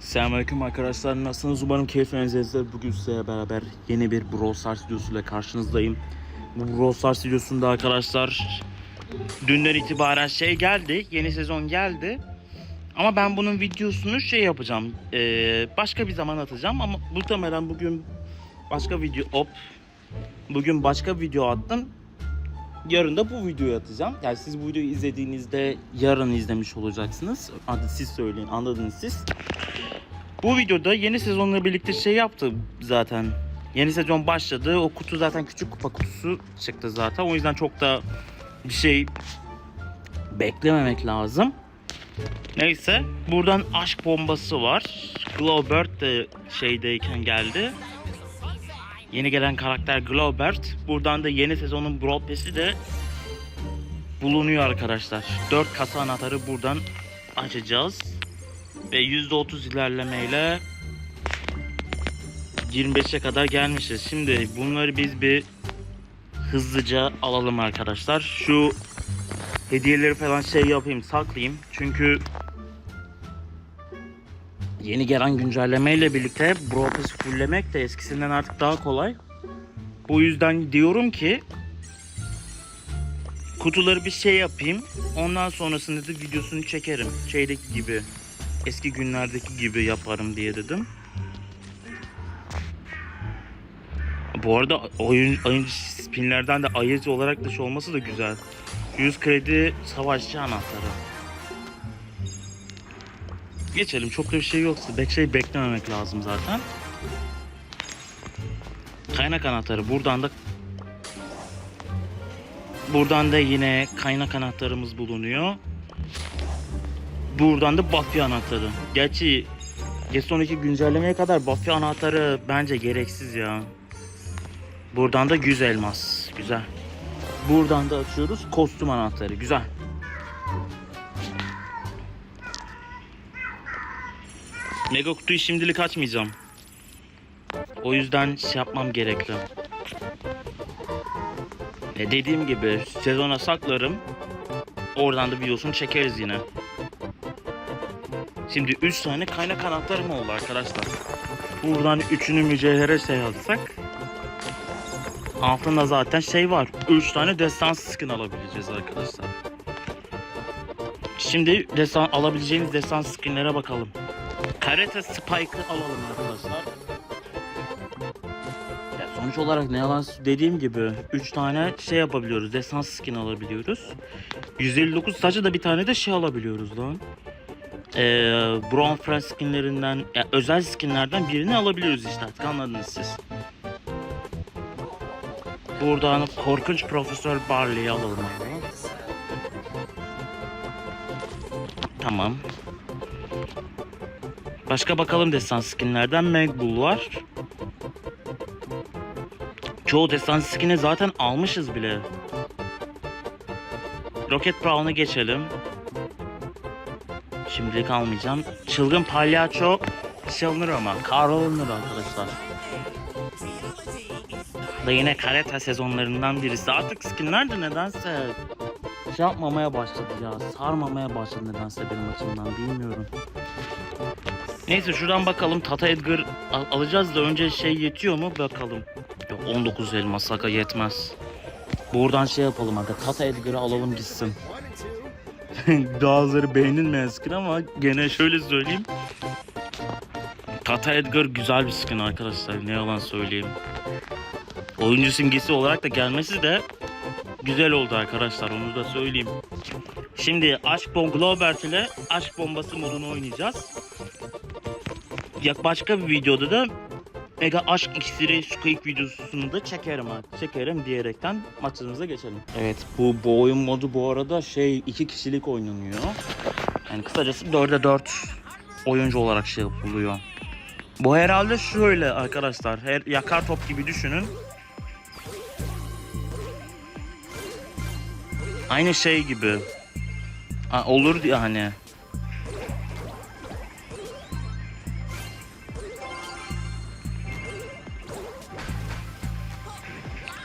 Selamünaleyküm arkadaşlar. Nasılsınız? Umarım keyfinizdedir. Bugün sizlerle beraber yeni bir Brawl Stars videosuyla karşınızdayım. Bu Brawl Stars videosunda arkadaşlar dünden itibaren şey geldi. Yeni sezon geldi. Ama ben bunun videosunu şey yapacağım. eee, başka bir zaman atacağım ama muhtemelen bugün başka video hop bugün başka video attım. Yarın da bu videoyu atacağım. Yani siz bu videoyu izlediğinizde yarın izlemiş olacaksınız. Hadi siz söyleyin anladınız siz. Bu videoda yeni sezonla birlikte şey yaptı zaten. Yeni sezon başladı. O kutu zaten küçük kupa kutusu çıktı zaten. O yüzden çok da bir şey beklememek lazım. Neyse. Buradan aşk bombası var. Glowbird de şeydeyken geldi. Yeni gelen karakter Glowbird. Buradan da yeni sezonun Brawl Pass'i de bulunuyor arkadaşlar. 4 kasa anahtarı buradan açacağız. Ve %30 ilerlemeyle 25'e kadar gelmişiz. Şimdi bunları biz bir hızlıca alalım arkadaşlar. Şu hediyeleri falan şey yapayım saklayayım. Çünkü yeni gelen güncellemeyle birlikte Brawl Pass'i fulllemek de eskisinden artık daha kolay. Bu yüzden diyorum ki kutuları bir şey yapayım. Ondan sonrasında da videosunu çekerim. Şeydeki gibi eski günlerdeki gibi yaparım diye dedim. Bu arada oyun, oyun spinlerden de ayıcı olarak da şey olması da güzel. 100 kredi savaşçı anahtarı. Geçelim çok da bir şey yoksa bek şey beklememek lazım zaten. Kaynak anahtarı buradan da Buradan da yine kaynak anahtarımız bulunuyor. Buradan da Buffy anahtarı. Gerçi geç sonraki güncellemeye kadar Buffy anahtarı bence gereksiz ya. Buradan da güz elmas. Güzel. Buradan da açıyoruz kostüm anahtarı. Güzel. Mega kutuyu şimdilik açmayacağım. O yüzden şey yapmam gerekli. E dediğim gibi sezona saklarım. Oradan da videosunu çekeriz yine. Şimdi 3 tane kaynak anahtarım oldu arkadaşlar. Buradan üçünü mücevhere şey yapsak. Altında zaten şey var. 3 tane destans skin alabileceğiz arkadaşlar. Şimdi destan alabileceğiniz destans skinlere bakalım. Karate Spike'ı alalım arkadaşlar. Ya sonuç olarak ne yalan dediğim gibi 3 tane şey yapabiliyoruz. Destans skin alabiliyoruz. 159 sadece da bir tane de şey alabiliyoruz lan e, Brown Fresh skinlerinden, ya özel skinlerden birini alabiliyoruz işte artık anladınız siz. Buradan korkunç Profesör Barley'i alalım. Tamam. Başka bakalım destan skinlerden Magbull var. Çoğu destan skini zaten almışız bile. Rocket Brown'a geçelim. Şimdilik almayacağım. Çılgın palyaço şey alınır ama. Kar alınır arkadaşlar. Da yine karate sezonlarından birisi. Artık skinler de nedense şey yapmamaya başladı ya. Sarmamaya başladı nedense benim açımdan bilmiyorum. Neyse şuradan bakalım Tata Edgar al- alacağız da önce şey yetiyor mu bakalım. Yok 19 elmas saka yetmez. Buradan şey yapalım aga Tata Edgar'ı alalım gitsin. Bazıları beğenilmeyen skin ama gene şöyle söyleyeyim. Tata Edgar güzel bir skin arkadaşlar ne yalan söyleyeyim. Oyuncu simgesi olarak da gelmesi de güzel oldu arkadaşlar onu da söyleyeyim. Şimdi Aşk Bomb Globert ile Aşk Bombası modunu oynayacağız. Ya başka bir videoda da Mega Aşk İksiri Squeak videosunu da çekerim artık. Çekerim diyerekten maçımıza geçelim. Evet bu, bu oyun modu bu arada şey iki kişilik oynanıyor. Yani kısacası 4'e 4 oyuncu olarak şey yapılıyor. Bu herhalde şöyle arkadaşlar. Her yakar top gibi düşünün. Aynı şey gibi. Ha, olur diye hani.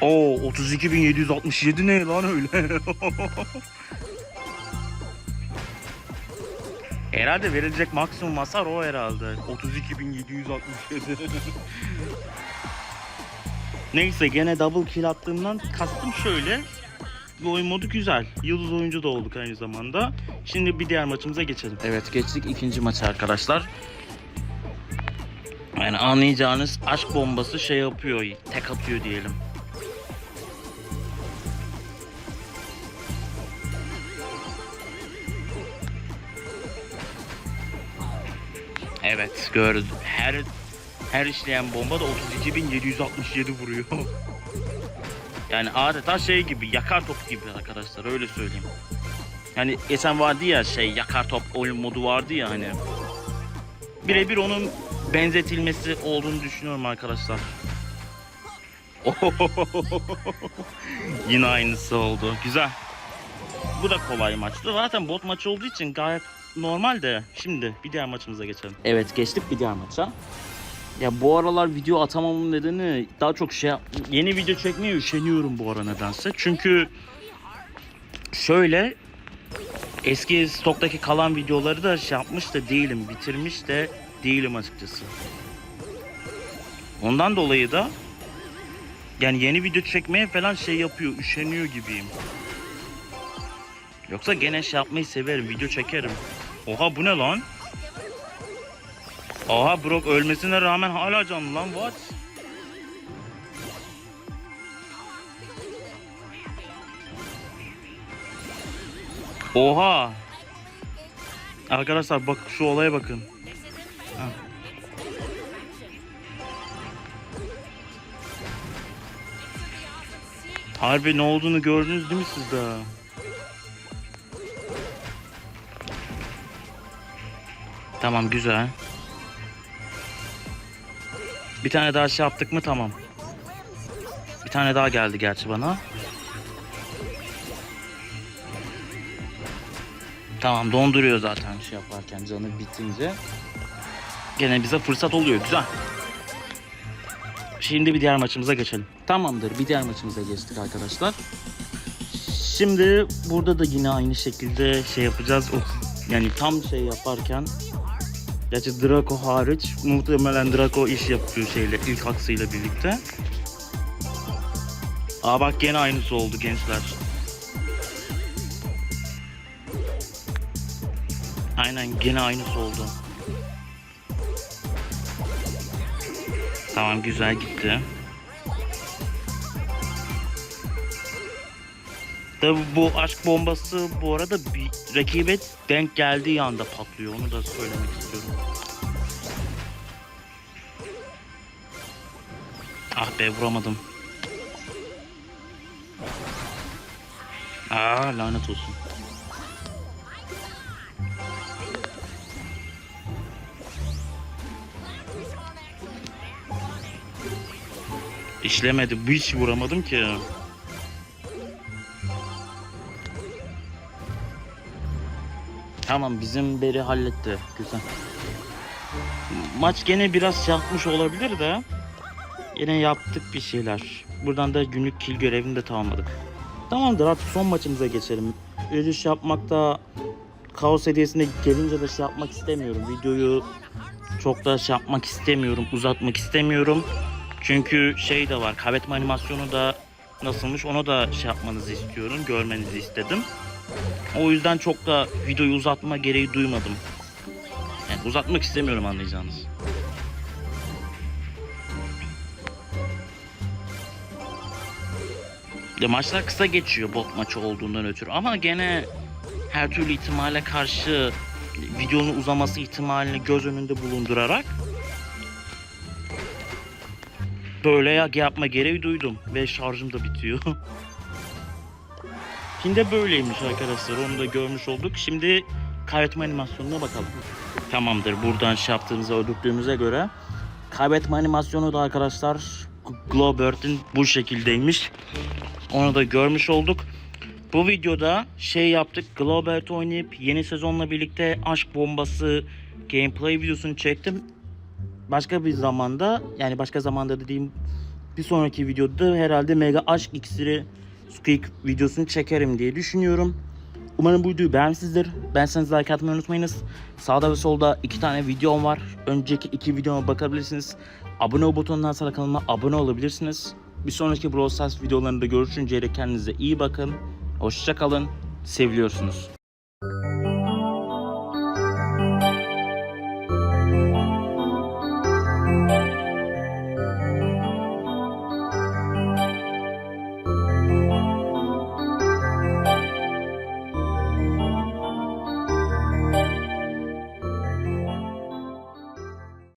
Oo 32.767 ne lan öyle? herhalde verilecek maksimum hasar o herhalde. 32.767. Neyse gene double kill attığımdan kastım şöyle. Bu oyun modu güzel. Yıldız oyuncu da olduk aynı zamanda. Şimdi bir diğer maçımıza geçelim. Evet geçtik ikinci maça arkadaşlar. Yani anlayacağınız aşk bombası şey yapıyor, tek atıyor diyelim. Evet gördüm. Her her işleyen bomba da 32.767 vuruyor. yani adeta şey gibi yakar top gibi arkadaşlar öyle söyleyeyim. Yani geçen vardı ya şey yakar top oyun modu vardı ya hani. Birebir onun benzetilmesi olduğunu düşünüyorum arkadaşlar. Yine aynısı oldu. Güzel. Bu da kolay maçtı. Zaten bot maçı olduğu için gayet normal de. Şimdi bir diğer maçımıza geçelim. Evet geçtik bir diğer maça. Ya bu aralar video atamamın nedeni daha çok şey yeni video çekmeye üşeniyorum bu ara nedense. Çünkü şöyle eski stoktaki kalan videoları da şey yapmış da değilim, bitirmiş de değilim açıkçası. Ondan dolayı da yani yeni video çekmeye falan şey yapıyor, üşeniyor gibiyim. Yoksa gene şey yapmayı severim, video çekerim. Oha bu ne lan? Oha Brock ölmesine rağmen hala canlı lan what? Oha! Arkadaşlar bak şu olaya bakın. Ha. Harbi ne olduğunu gördünüz değil mi siz de? Tamam güzel. Bir tane daha şey yaptık mı tamam. Bir tane daha geldi gerçi bana. Tamam donduruyor zaten şey yaparken canı bitince. Gene bize fırsat oluyor güzel. Şimdi bir diğer maçımıza geçelim. Tamamdır bir diğer maçımıza geçtik arkadaşlar. Şimdi burada da yine aynı şekilde şey yapacağız. Yani tam şey yaparken Gerçi Draco hariç muhtemelen Draco iş yapıyor şeyle ilk aksıyla birlikte. Aa bak gene aynısı oldu gençler. Aynen gene aynısı oldu. Tamam güzel gitti. Tabi bu aşk bombası bu arada bir rakibe denk geldiği anda patlıyor. Onu da söylemek istiyorum. Ah be vuramadım. Aa lanet olsun. İşlemedi. Hiç vuramadım ki. Tamam bizim beri halletti. Güzel. Maç gene biraz yapmış olabilir de. Yine yaptık bir şeyler. Buradan da günlük kill görevini de tamamladık. Tamamdır artık son maçımıza geçelim. Ölüş yapmakta kaos hediyesine gelince de şey yapmak istemiyorum. Videoyu çok da şey yapmak istemiyorum. Uzatmak istemiyorum. Çünkü şey de var. Kaybetme animasyonu da nasılmış onu da şey yapmanızı istiyorum. Görmenizi istedim. O yüzden çok da videoyu uzatma gereği duymadım. Yani uzatmak istemiyorum anlayacağınız. Ya maçlar kısa geçiyor bot maçı olduğundan ötürü ama gene her türlü ihtimale karşı videonun uzaması ihtimalini göz önünde bulundurarak böyle ya yapma gereği duydum ve şarjım da bitiyor. Şimdi böyleymiş arkadaşlar onu da görmüş olduk. Şimdi kaybetme animasyonuna bakalım. Tamamdır buradan şey yaptığımızı öldürdüğümüze göre kaybetme animasyonu da arkadaşlar Glowbird'in bu şekildeymiş. Onu da görmüş olduk. Bu videoda şey yaptık. Glowbird oynayıp yeni sezonla birlikte aşk bombası gameplay videosunu çektim. Başka bir zamanda yani başka zamanda dediğim Bir sonraki videoda herhalde Mega Aşk İksiri Squeak videosunu çekerim diye düşünüyorum. Umarım bu videoyu beğenmişsinizdir. Beğenseniz like atmayı unutmayınız. Sağda ve solda iki tane videom var. Önceki iki videoma bakabilirsiniz. Abone ol butonundan sonra kanalıma abone olabilirsiniz. Bir sonraki Brawl Stars videolarında görüşünceye dek kendinize iyi bakın. Hoşçakalın. Seviliyorsunuz.